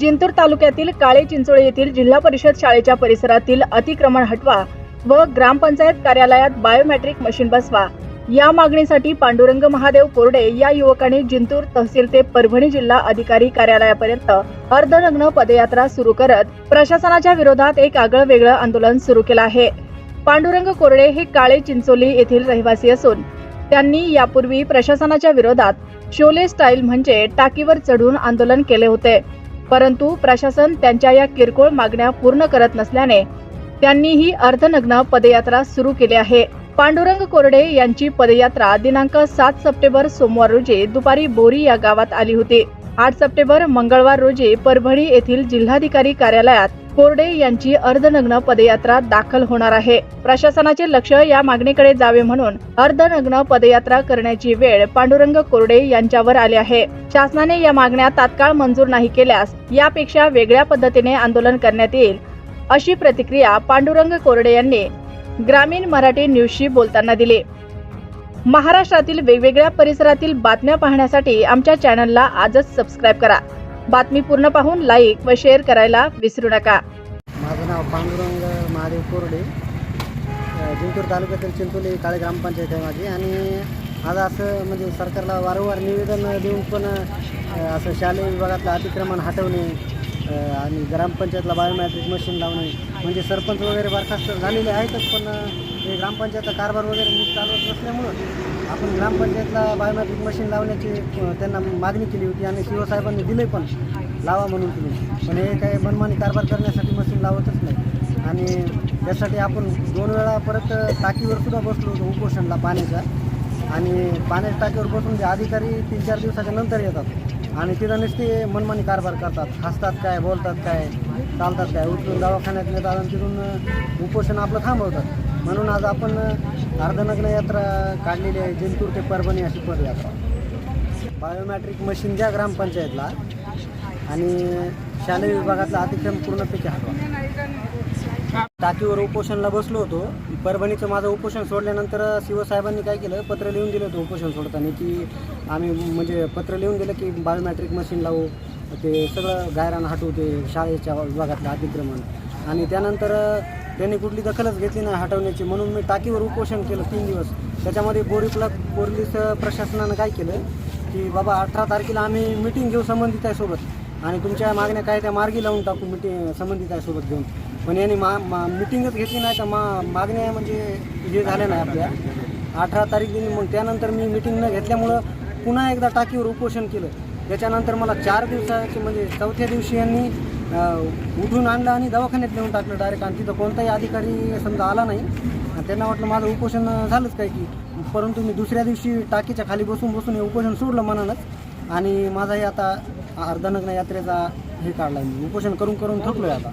जिंतूर तालुक्यातील काळे चिंचोळे येथील जिल्हा परिषद शाळेच्या परिसरातील अतिक्रमण हटवा व ग्रामपंचायत कार्यालयात बायोमेट्रिक मशीन बसवा. या मागणीसाठी पांडुरंग महादेव कोरडे या युवकांनी जिंतूर तहसील ते परभणी जिल्हा अधिकारी कार्यालयापर्यंत अर्धनग्न पदयात्रा सुरू करत प्रशासनाच्या विरोधात एक आगळं वेगळं आंदोलन सुरू केलं आहे. पांडुरंग कोरडे हे काळे चिंचोली येथील रहिवासी असून त्यांनी यापूर्वी प्रशासनाच्या विरोधात शोले स्टाईल म्हणजे टाकीवर चढून आंदोलन केले होते. परंतु प्रशासन त्यांच्या या किरकोळ मागण्या पूर्ण करत नसल्याने त्यांनी ही अर्धनग्न पदयात्रा सुरू केली आहे. पांडुरंग कोरडे यांची पदयात्रा दिनांक सात सप्टेंबर सोमवार रोजी दुपारी बोरी या गावात आली होती. आठ सप्टेंबर मंगळवार रोजी परभणी येथील जिल्हाधिकारी कार्यालयात कोरडे यांची अर्धनग्न पदयात्रा दाखल होणार आहे. प्रशासनाचे लक्ष या मागणीकडे जावे म्हणून अर्धनग्न पदयात्रा करण्याची वेळ पांडुरंग कोरडे यांच्यावर आली आहे. शासनाने या मागण्या तात्काळ मंजूर नाही केल्यास यापेक्षा वेगळ्या पद्धतीने आंदोलन करण्यात येईल अशी प्रतिक्रिया पांडुरंग कोरडे यांनी ग्रामीण मराठी न्यूजशी बोलताना दिली. महाराष्ट्रातील वेगवेगळ्या परिसरातील बातम्या पाहण्यासाठी आमच्या चॅनलला आजच सबस्क्राईब करा. बातमी पूर्ण पाहून लाईक व शेअर करायला विसरू नका. माझं नाव पांडुरंग महादेव कोरडे. जिंतूर तालुक्यातील चिंचोली काळे ग्रामपंचायत आहे माझी. आणि आज असं म्हणजे सरकारला वारंवार निवेदन देऊन पण असं शालेय विभागातलं अतिक्रमण हटवणे आणि ग्रामपंचायतला बायोमॅट्रिक मशीन लावणे म्हणजे सरपंच वगैरे बरखास्त झालेले आहेतच पण हे ग्रामपंचायतचा कारभार वगैरे नीट चालवत नसल्यामुळं आपण ग्रामपंचायतला बायोमॅट्रिक मशीन लावण्याची त्यांना मागणी केली होती आणि शिवसाहेबांनी साहेबांनी दिले पण लावा म्हणून तुम्ही. पण हे काही मनमानी कारभार करण्यासाठी मशीन लावतच नाही. आणि त्यासाठी आपण दोन वेळा परत टाकीवर सुद्धा बसलो होतो उपोषणला पाण्याच्या. आणि पाण्याच्या टाकीवर बसून जे अधिकारी तीन चार दिवसाच्या नंतर येतात. आणि तिथं नुसते मनमानी कारभार करतात. हसतात काय बोलतात काय चालतात काय उचलून दवाखान्यात नेतात आणि तिथून उपोषण आपलं थांबवतात. म्हणून आज आपण अर्धनग्न यात्रा काढलेली आहे जिंतूर ते परभणी अशी पदयात्रा. बायोमॅट्रिक मशीन द्या ग्रामपंचायतला आणि शालेय विभागातला अतिक्रम पूर्णपैकी हटवा. टाकीवर उपोषणला बसलो होतो. परभणीचं माझं उपोषण सोडल्यानंतर शिवसाहेबांनी काय केलं? पत्र लिहून दिलं होतं उपोषण सोडताना की आम्ही म्हणजे पत्र लिहून दिलं की बायोमॅट्रिक मशीन लावू ते सगळं गायरान हटवू ते शाळेच्या विभागातलं अतिक्रमण. आणि त्यानंतर त्यांनी कुठली दखलच घेतली नाही हटवण्याची. म्हणून मी टाकीवर उपोषण केलं तीन दिवस. त्याच्यामध्ये बोरीपला पोलीस प्रशासनानं काय केलं की बाबा अठरा तारखेला आम्ही मिटिंग घेऊ संबंधित आहे सोबत आणि तुमच्या मागण्या काय त्या मार्गी लावून टाकू मिटिंग संबंधित आहे सोबत घेऊन. पण यांनी मा मा मिटिंगच घेतली नाही तर मा मागण्या म्हणजे हे झाल्या नाही आपल्या. अठरा तारीख दिली. मग त्यानंतर मी मिटिंग न घेतल्यामुळं पुन्हा एकदा टाकीवर उपोषण केलं. त्याच्यानंतर मला चार दिवसाचे म्हणजे चौथ्या दिवशी यांनी उठून आणलं आणि दवाखान्यात नेऊन टाकलं डायरेक्ट आणि तिथं कोणताही अधिकारी समजा आला नाही आणि त्यांना वाटलं माझं उपोषण झालंच काय की. परंतु मी दुसऱ्या दिवशी टाकीच्या खाली बसून बसून हे उपोषण सोडलं मनानंच. आणि माझाही आता अर्धनग्न यात्रेचा हे काढला मी. उपोषण करून करून थकलो आहे आता.